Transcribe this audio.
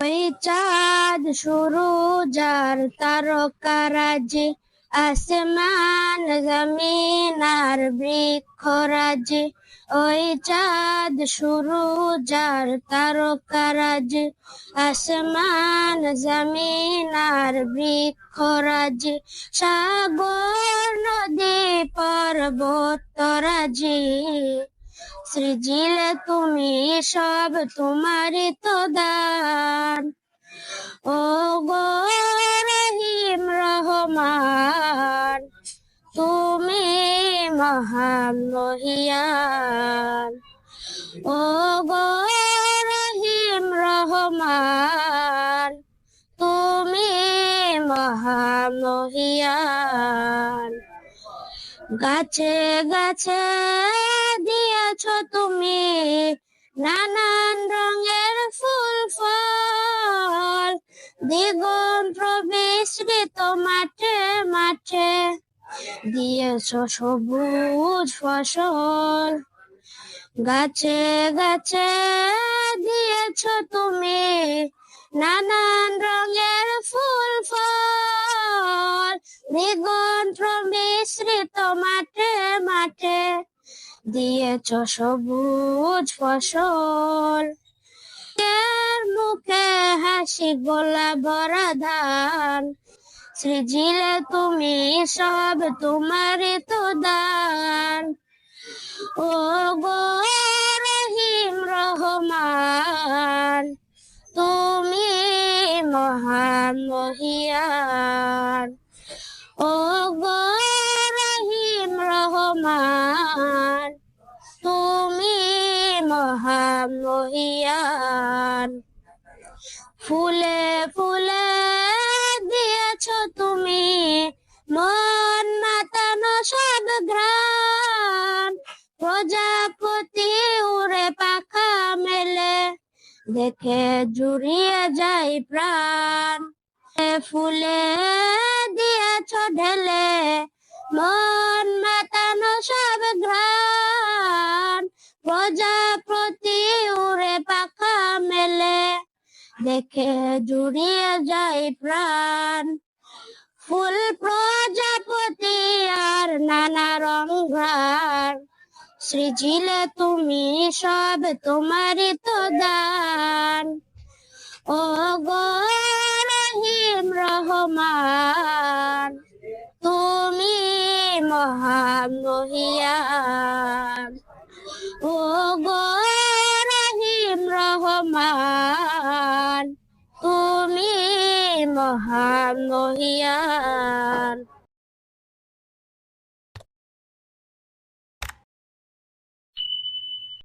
ওই চাঁদ শুরু যার তারকারাজি আসমান জমিন আর বৃক্ষরাজি ওই চাঁদ শুরু যার তারকারাজি আসমান জমিন আর বৃক্ষরাজি সাগর, নদী পর্বতরাজি সৃজিলে, তুমি সব তোমারই তো দান। ও গো রহিম রহমান, তুমি মহান মহিয়ান। ও গো রহিম রহমান, তুমি মহান মহিয়ান। গাছে গাছে দিয়েছ তুমি নানান রঙের ফুল, ফল। দ্বিগুণ বিস্তৃত মাঠে মাঠে দিয়েছ সবুজ ফসল। গাছে গাছে দিয়েছ তুমি নানান রঙের ফুল, ফল। দিগন্ত মিশ্রিত মাঠে মাঠে দিয়েছ সবুজ ফসল। মুখে হাসি গোলা ভরা ধান। সৃজিলে তুমি সব, তোমারই তো দান। ও গো রহিম রহমান, তুমি মহান মহিয়ান ও গো রহিম রহমান, তুমি মহান মহিয়ান। ফুলে ফুলে দিয়েছ তুমি মন মাতানো সব ঘ্রাণ প্রজাপতি উড়ে পাখা মেলে, দেখে জুড়িয়ে যায় প্রাণ। ফুলে দিয়েছ ঢেলে, মন মাতানো সব ঘ্রাণ। প্রজাপতি উড়ে পাখা মেলে, দেখে জুড়িয়ে যায় প্রাণ। ফুল প্রজাপতি আর নানা রং ঘ্রাণ। সৃজিলে তুমি সব তোমারই তো দান। ও গো মহিয়ান ও গো রহিম রহমান তুমি মহান মহিয়ান